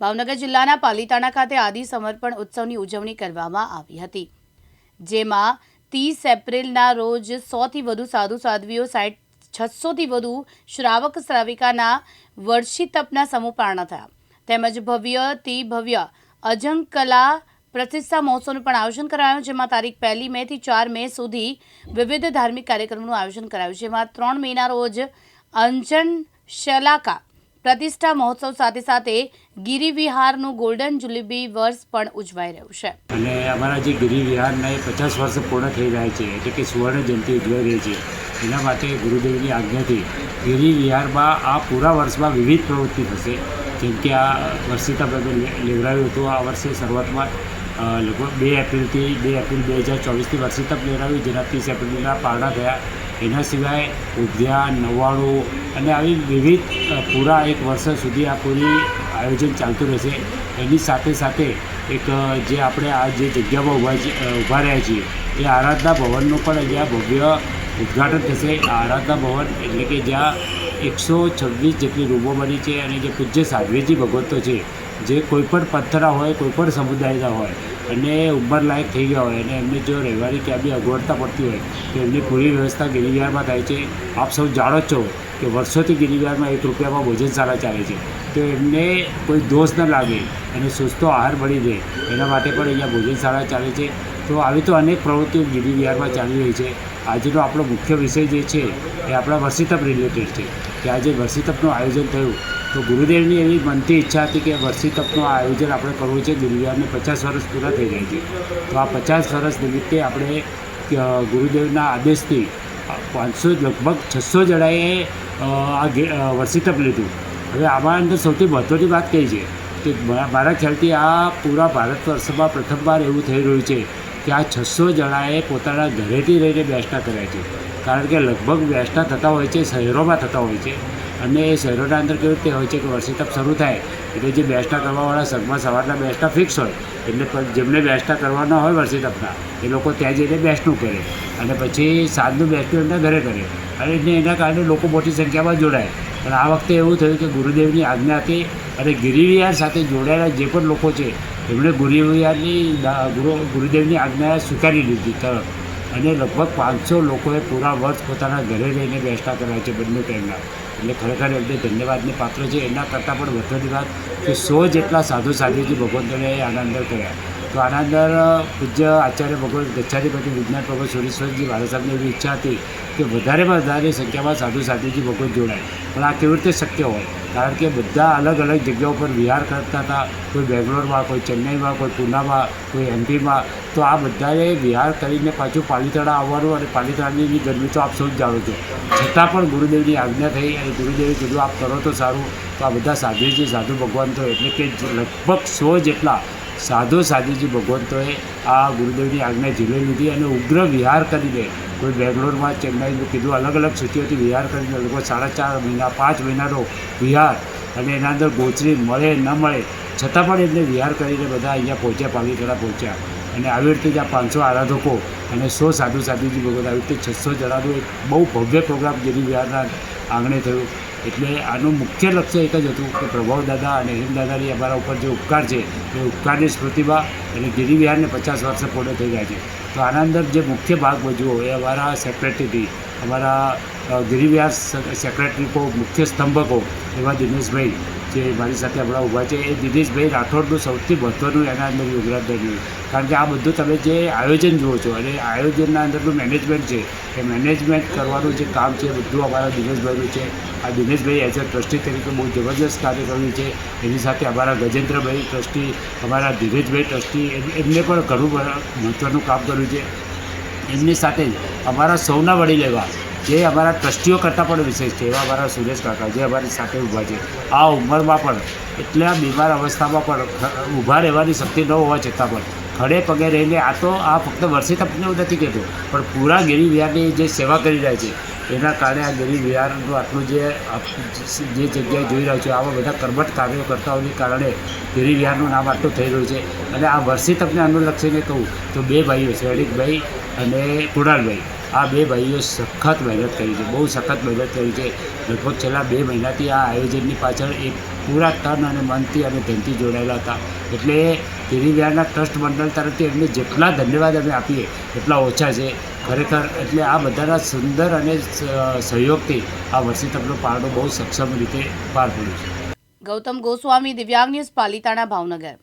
ભાવનગર જિલ્લાના પાલીતાણા ખાતે આદિ સમર્પણ ઉત્સવની ઉજવણી કરવામાં આવી હતી, જેમાં ત્રીસ એપ્રિલના રોજ સોથી વધુ સાધુ સાધ્વીઓ સાઠ છસોથી વધુ શ્રાવક શ્રાવિકાના વર્ષી તપના સમૂહ પારણા થયા. તેમજ ભવ્યથી ભવ્ય અજંકલા પ્રતિષ્ઠા મહોત્સવનું પણ આયોજન કરાયું, જેમાં તારીખ પહેલી મે થી ચાર મે સુધી વિવિધ ધાર્મિક કાર્યક્રમોનું આયોજન કરાયું, જેમાં ત્રણ મેના રોજ અંજન શલાકા પ્રતિષ્ઠા મહોત્સવ સાથે સાથે ગિરિવિહારનું ગોલ્ડન જુલેબી વર્ષ પણ ઉજવાઈ રહ્યું છે. અને અમારા જે ગિરિવિહારના એ પચાસ વર્ષ પૂર્ણ થઈ રહ્યા છે, એટલે કે સુવર્ણ જયંતિ ઉજવાઈ રહી છે. એના માટે ગુરુદેવની આજ્ઞાથી ગિરિવિહારમાં આ પૂરા વર્ષમાં વિવિધ પ્રવૃત્તિ થશે. જેમ કે આ વર્ષિતા લે- લેવડાવ્યું હતું, આ વર્ષે શરૂઆતમાં લગભગ બે એપ્રિલથી, બે એપ્રિલ બે હજાર ચોવીસથી વર્ષિતપ લેવડાવ્યું, જેના ત્રીસ એપ્રિલના પારણા થયા. એના સિવાય ઉદ્યાન નવ્વાણું અને આવી વિવિધ પૂરા એક વર્ષ સુધી આ પૂરી આયોજન ચાલતું રહેશે. એની સાથે સાથે એક જે આપણે આ જે જગ્યામાં ઊભા ઊભા રહ્યા છીએ, એ આરાધના ભવનનું પણ અહીંયા ભવ્ય ઉદ્ઘાટન થશે. આ આરાધના ભવન એટલે કે જ્યાં એકસો છવ્વીસ જેટલી રૂમો બની છે અને જે પૂજ્ય સાધ્વીજી ભગવતો છે, જે કોઈપણ પંથના હોય, કોઈપણ સમુદાયના હોય અને ઉંમરલાયક થઈ ગયા હોય અને એમને જો રહેવાની ક્યાં બી અગવડતા પડતી હોય, તો એમની પૂરી વ્યવસ્થા ગિરિવિહારમાં થાય છે. આપ સૌ જાણો છો કે વર્ષોથી ગિરિવિહારમાં એક રૂપિયામાં ભોજનશાળા ચાલે છે. તો એમને કોઈ દોષ ન લાગે અને સુસ્તો આહાર મળી રહે. એના માટે પણ અહીંયા ભોજનશાળા ચાલે છે. તો આવી તો અનેક પ્રવૃત્તિઓ ગિરિવિહારમાં ચાલી રહી છે. આજનો આપણો મુખ્ય વિષય જે છે, એ આપણા વર્ષિતપ રિલેટેડ છે. કે આજે વર્ષિતપનું આયોજન થયું. તો ગુરુદેવની એવી મનથી ઈચ્છા હતી કે વર્ષી તપનું આયોજન આપણે કરવું છે. ગિરિવિહારને પચાસ વર્ષ પૂરા થઈ જાય છે. તો આ પચાસ વર્ષ નિમિત્તે આપણે ગુરુદેવના આદેશથી પાંચસો લગભગ છસો જણાએ આ અ, વર્ષિતપ લીધું. હવે આમાં અંદર સૌથી મહત્ત્વની વાત કઈ છે કે મારા ખ્યાલથી આ પૂરા ભારત વર્ષમાં પ્રથમવાર એવું થઈ રહ્યું છે કે આ છસો જણાએ પોતાના ઘરેથી રહીને બેસતા કર્યા છે. કારણ કે લગભગ બેસતા થતા હોય છે શહેરોમાં થતા હોય છે. અને શહેરોના અંદર કેવી રીતે હોય છે કે વર્ષિતપ શરૂ થાય, એટલે જે બેસતા કરવાવાળા સગમાં સવારના બેસતા ફિક્સ હોય, એટલે જેમને બેસતા કરવાના હોય વર્ષિતપના એ લોકો ત્યાં જઈને બેસતું કરે અને પછી સાંજનું બેસતું એમના ઘરે કરે. અને એને, એના કારણે લોકો મોટી સંખ્યામાં જોડાય. પણ આ વખતે એવું થયું કે ગુરુદેવની આજ્ઞા હતી અને ગિરિવિહાર સાથે જોડાયેલા જે પણ લોકો છે, એમણે ગુરુવિહારની ગુરુ, ગુરુદેવની આજ્ઞા સ્વીકારી લીધી. તરત અને લગભગ પાંચસો લોકોએ પૂરા વર્ષ પોતાના ઘરે રહીને બેસતા કર્યા છે બંને ટાઈમના. એટલે ખરેખર એમને ધન્યવાદને પાત્ર છે. એના કરતાં પણ વધુની વાત કે સો જેટલા સાધુ સાધુજી ભગવંતોને આનંદ કર્યા તો આના અંદર પૂજ્ય આચાર્ય ભગવત ગચ્છાધિપતિ વિજ્ઞાન ભગવત સુરેશ્વરજી મહારાજ સાહેબની એવી ઈચ્છા હતી કે વધારેમાં વધારે સંખ્યામાં સાધુ સાધુજી ભગવત જોડાય. પણ આ કેવી રીતે શક્ય હોય? કારણ કે બધા અલગ અલગ જગ્યાઓ પર વિહાર કરતા હતા. કોઈ બેંગ્લોરમાં, કોઈ ચેન્નઈમાં, કોઈ પૂનામાં, કોઈ એમપીમાં. તો આ બધાએ વિહાર કરીને પાછું પાલીતાણા આવવાનું અને પાલીતાણાની ગરમી તો આપ સૌ જ જાણો છો. છતાં પણ ગુરુદેવની આજ્ઞા થઈ અને ગુરુદેવે કીધું, આપ કરો તો સારું. તો આ બધા સાધુજી સાધુ ભગવાન તો એટલે કે લગભગ સો જેટલા સાધુ સાધુજી ભગવંતોએ આ ગુરુદેવની આજ્ઞા ઝીલી લીધી અને ઉગ્ર વિહાર કરીને કોઈ બેંગ્લોરમાં, ચેન્નાઈનું કીધું અલગ અલગ સિટીઓથી વિહાર કરીને લગભગ સાડા ચાર મહિના, પાંચ મહિનાનો વિહાર અને એના અંદર ગોચરી મળે, ન મળે, છતાં પણ એમને વિહાર કરીને બધા અહીંયા પહોંચ્યા, પાલીતાણા પહોંચ્યા. અને આવી રીતે જ પાંચસો આરાધકો અને સો સાધુ સાધુજી ભગવત આવી રીતે છસો જણાનું એક બહુ ભવ્ય પ્રોગ્રામ જેની વિહારના આંગણે થયું. એટલે આનું મુખ્ય લક્ષ્ય એક જ હતું કે પ્રભાવ દાદા અને હિમ અમારા ઉપર જે ઉપકાર છે, એ ઉપકારની સ્મૃતિમાં અને ગિરિવિહારને પચાસ વર્ષ પૂર્ણ થઈ ગયા છે. તો આના અંદર જે મુખ્ય ભાગ ભજવો એ અમારા સેક્રેટરીથી અમારા ગિરિવિહાર સેક્રેટરી કો મુખ્ય સ્તંભકો એવા દિનેશભાઈ જે મારી સાથે હમણાં ઊભા છે. એ દિનેશભાઈ રાઠોડનું સૌથી મહત્ત્વનું એના અંદર યોગદાન રહ્યું. કારણ કે આ બધું તમે જે આયોજન જુઓ છો, અને આયોજનના અંદરનું મેનેજમેન્ટ છે, એ મેનેજમેન્ટ કરવાનું જે કામ છે બધું અમારા દિનેશભાઈનું છે. આ દિનેશભાઈ એઝ અ ટ્રસ્ટી તરીકે બહુ જબરદસ્ત કાર્ય કર્યું છે. એની સાથે અમારા ગજેન્દ્રભાઈ ટ્રસ્ટી અમારા ધીરેજભાઈ ટ્રસ્ટી એમ- એમને પણ ઘણું મહત્ત્વનું કામ કર્યું છે. એમની સાથે જ અમારા સૌના વડીલ એવા જે અમારા ટ્રસ્ટીઓ કરતાં પણ વિશેષ છે, એવા અમારા સુરેશ કાકા જે અમારી સાથે ઊભા છે. આ ઉંમરમાં પણ એટલા બીમાર અવસ્થામાં પણ ઊભા રહેવાની શક્તિ ન હોવા છતાં પણ ખડે પગે રહીને આ તો આ ફક્ત વર્ષે તપને એવું નથી કહેતો, પણ પૂરા ગિરી વિહારની જે સેવા કરી રહ્યા છે, એના કારણે આ ગિરી વિહારનું આટલું જે જે જગ્યાએ જોઈ રહ્યો છે, આવા બધા કર્મઠ કાર્યો કરતાઓને કારણે ગિરી વિહારનું નામ આટલું થઈ રહ્યું છે. અને આ વર્ષે તપને અનુલક્ષીને કહું, તો બે ભાઈઓ છે અડિકભાઈ અને કુણાલભાઈ. આ બે ભાઈઓ સખત મહેનત કરી છે, બહુ સખત મહેનત કરી છે. લગભગ છેલ્લા બે મહિનાથી આ આયોજનની પાછળ એક પૂરા તન અને મનથી અને ધનથી જોડાયેલા હતા. એટલે ગિરી વિહારના ટ્રસ્ટ મંડળ તરફથી એમને જેટલા ધન્યવાદ અમે આપીએ, એટલા ઓછા છે. ખરેખર એટલે આ બધાના સુંદર અને સહયોગથી આ વર્ષે તમનો પારડો બહુ સક્ષમ રીતે પાર પડ્યું છે. ગૌતમ ગોસ્વામી, દિવ્યાંગ ન્યૂઝ, પાલિતાણા, ભાવનગર.